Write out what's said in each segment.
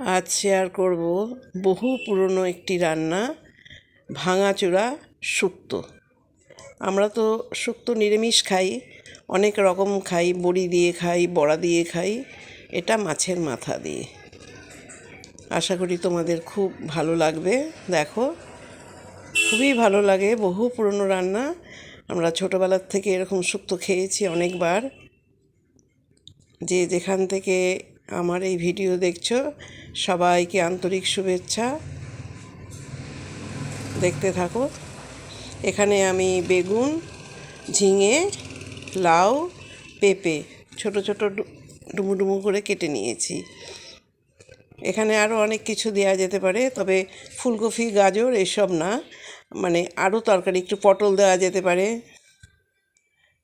আজ শেয়ার করব বহু পুরনো একটি রান্না, ভাঙাচোরা শুক্তো। আমরা তো শুক্তো নিরামিষ খাই, অনেক রকম খাই, বড়ি দিয়ে খাই, বড়া দিয়ে খাই, এটা মাছের মাথা দিয়ে। আশা করি তোমাদের খুব ভালো লাগবে। দেখো, খুবই ভালো লাগে বহু পুরনো রান্না। আমরা ছোটোবেলার থেকে এরকম শুক্তো খেয়েছি অনেকবার। যে যেখান থেকে আমার এই ভিডিও দেখছ, সবাইকে আন্তরিক শুভেচ্ছা। দেখতে থাকো। এখানে আমি বেগুন, ঝিঙে, লাউ, পেঁপে ছোট ছোট ডুমু ডুমু করে কেটে নিয়েছি। এখানে আরও অনেক কিছু দেওয়া যেতে পারে, তবে ফুলকপি, গাজর এসব না। মানে আরও তরকারি, একটু পটল দেওয়া যেতে পারে।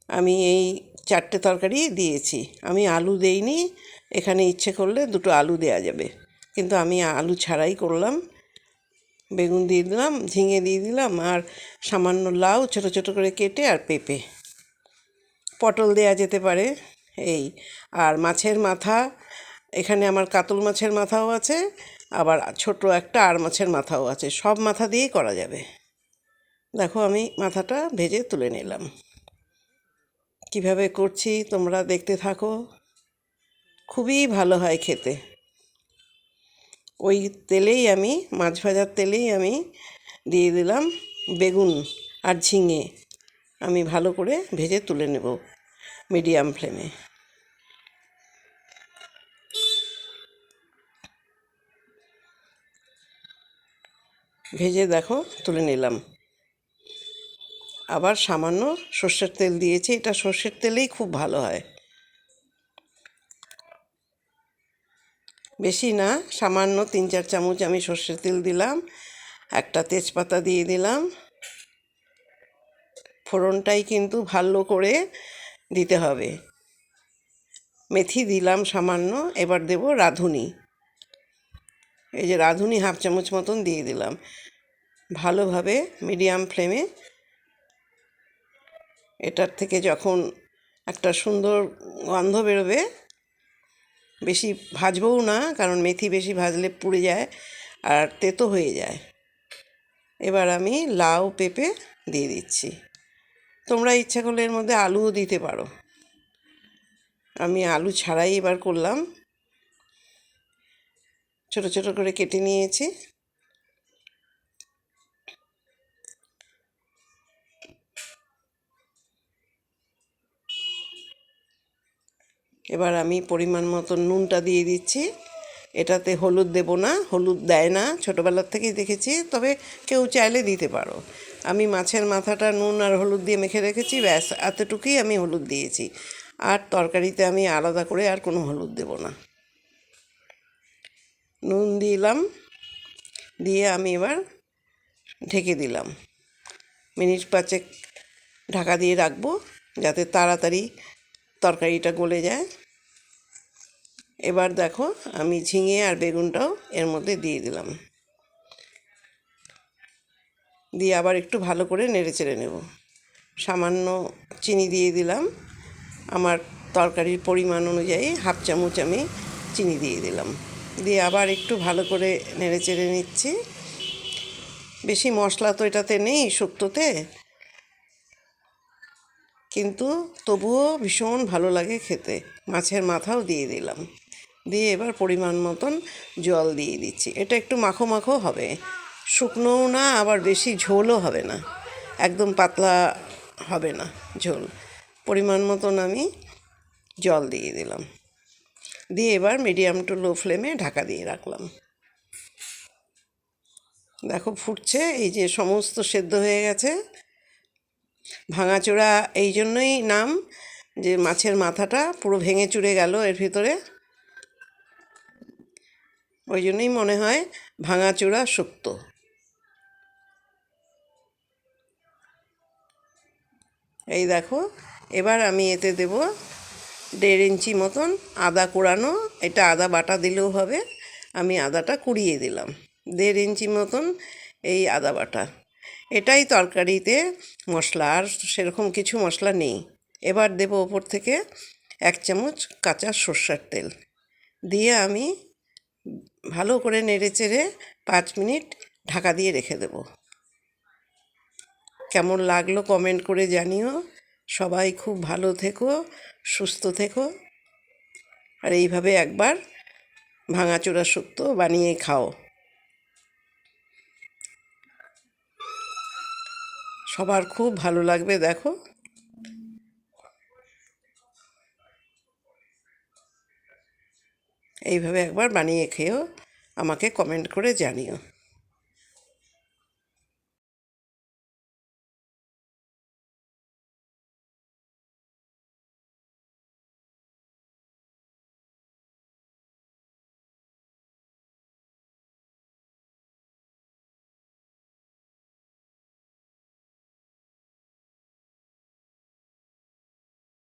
আমি এই চারটে তরকারি দিয়েছি। আমি আলু দেইনি, এখানে ইচ্ছে করলে দুটো আলু দেওয়া যাবে। কিন্তু আমি আলু ছাড়াই করলাম। বেগুন দিয়ে দিলাম, ঝিঙে দিয়ে দিলাম, আর সামান্য লাউ ছোটো ছোটো করে কেটে আর পেঁপে। পটল দেওয়া যেতে পারে, এই। আর মাছের মাথা, এখানে আমার কাতল মাছের মাথাও আছে, আবার ছোট একটা আর মাছের মাথাও আছে। সব মাথা দিয়েই করা যাবে। দেখো আমি মাথাটা ভেজে তুলে নিলাম। কীভাবে করছি তোমরা দেখতে থাকো। খুবই ভালো হয় খেতে। ওই তেলেই আমি, মাছ ভাজার তেলেই আমি দিয়ে দিলাম বেগুন আর ঝিঙে। আমি ভালো করে ভেজে তুলে নেব মিডিয়াম ফ্লেমে। ভেজে দেখো, তুলে নিলাম। আবার সামান্য সর্ষের তেল দিয়েছি, এটা সর্ষের তেলেই খুব ভালো হয়। বেশি না, সামান্য তিন চার চামচ আমি সর্ষের তেল দিলাম, একটা তেজপাতা দিয়ে দিলাম। ফোড়নটাই কিন্তু ভালো করে দিতে হবে। মেথি দিলাম সামান্য, এবার দেব রাঁধুনি। এই যে রাঁধুনি হাফ চামচ মতন দিয়ে দিলাম। ভালোভাবে মিডিয়াম ফ্লেমে এটার থেকে যখন একটা সুন্দর গন্ধ বেরোবে, বেশি ভাজবও না, কারণ মেথি বেশি ভাজলে পুড়ে যায় আর তেতো হয়ে যায়। এবার আমি লাউ, পেঁপে দিয়ে দিচ্ছি। তোমরা ইচ্ছা করলে এর মধ্যে আলুও দিতে পারো। আমি আলু ছাড়াই এবার করলাম। ছোট ছোট করে কেটে নিয়েছি। এবার আমি পরিমাণ মতো নুনটা দিয়ে দিচ্ছি। এটাতে হলুদ দেব না, হলুদ দেয় না, ছোটোবেলার থেকেই দেখেছি, তবে কেউ চাইলে দিতে পারো। আমি মাছের মাথাটা নুন আর হলুদ দিয়ে মেখে রেখেছি, ব্যাস, এতটুকুই আমি হলুদ দিয়েছি। আর তরকারিতে আমি আলাদা করে আর কোনো হলুদ দেব না। নুন দিলাম, দিয়ে আমি এবার ঢেকে দিলাম। মিনিট পাঁচেক ঢাকা দিয়ে রাখব, যাতে তাড়াতাড়ি তরকারিটা গলে যায়। এবার দেখো আমি ঝিঙে আর বেগুনটাও এর মধ্যে দিয়ে দিলাম। দিয়ে আবার একটু ভালো করে নেড়ে চেড়ে নেব। সামান্য চিনি দিয়ে দিলাম। আমার তরকারির পরিমাণ অনুযায়ী হাফ চামচ আমি চিনি দিয়ে দিলাম। দিয়ে আবার একটু ভালো করে নেড়ে চেড়ে নিচ্ছি। বেশি মশলা তো এটাতে নেই শুক্তোতে। কিন্তু তবুও ভীষণ ভালো লাগে খেতে। মাছের মাথাও দিয়ে দিলাম। দিয়ে এবার পরিমাণ মতন জল দিয়ে দিচ্ছি। এটা একটু মাখো মাখো হবে। শুকনোও না, আবার বেশি ঝোলও হবে না। একদম পাতলা হবে না ঝোল। পরিমাণ মতন আমি জল দিয়ে দিলাম। দিয়ে এবার মিডিয়াম টু লো ফ্লেমে ঢাকা দিয়ে রাখলাম। দেখো, ফুটছে। এই যে সমস্ত সেদ্ধ হয়ে গেছে। ভাঙাচোরা এই জন্যই নাম যে মাছের মাথাটা পুরো ভেঙে চুরে গেল এর ভিতরে। ওই জন্যই মনে হয় ভাঙাচোরা শুক্ত। এই দেখো, এবার আমি এতে দেব দেড় ইঞ্চি মতন আদা কোড়ানো এটা আদা বাটা দিলেও হবে, আমি আদাটা কুড়িয়ে দিলাম। দেড় ইঞ্চি মতন এই আদা বাটা। এটাই তরকারিতে মশলা, আর সেরকম কিছু মশলা নেই। এবার দেবো ওপর থেকে এক চামচ কাঁচা সর্ষের তেল। দিয়ে আমি ভালো করে নেড়ে চেড়ে পাঁচ মিনিট ঢাকা দিয়ে রেখে দেব। কেমন লাগল কমেন্ট করে জানিও। সবাই খুব ভালো থেকো, সুস্থ থেকো। আর এইভাবে একবার ভাঙাচোরা শুক্তো বানিয়ে খাও। সবার খুব ভালো লাগবে দেখো। এইভাবে একবার বানিয়ে খেয়েও আমাকে কমেন্ট করে জানিও।